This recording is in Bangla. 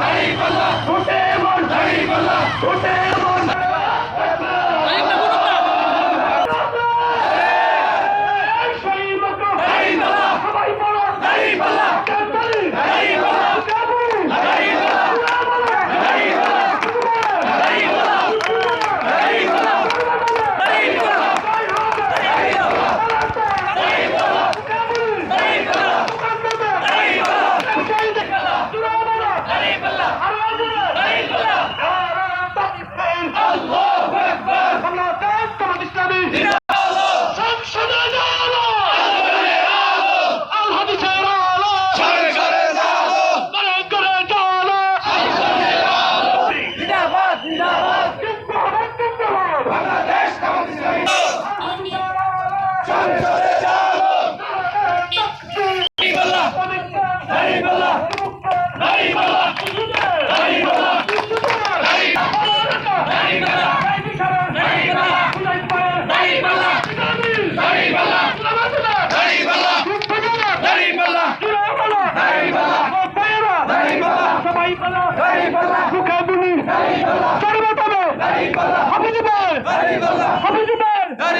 Hari Balla Arriba la! Arriba la!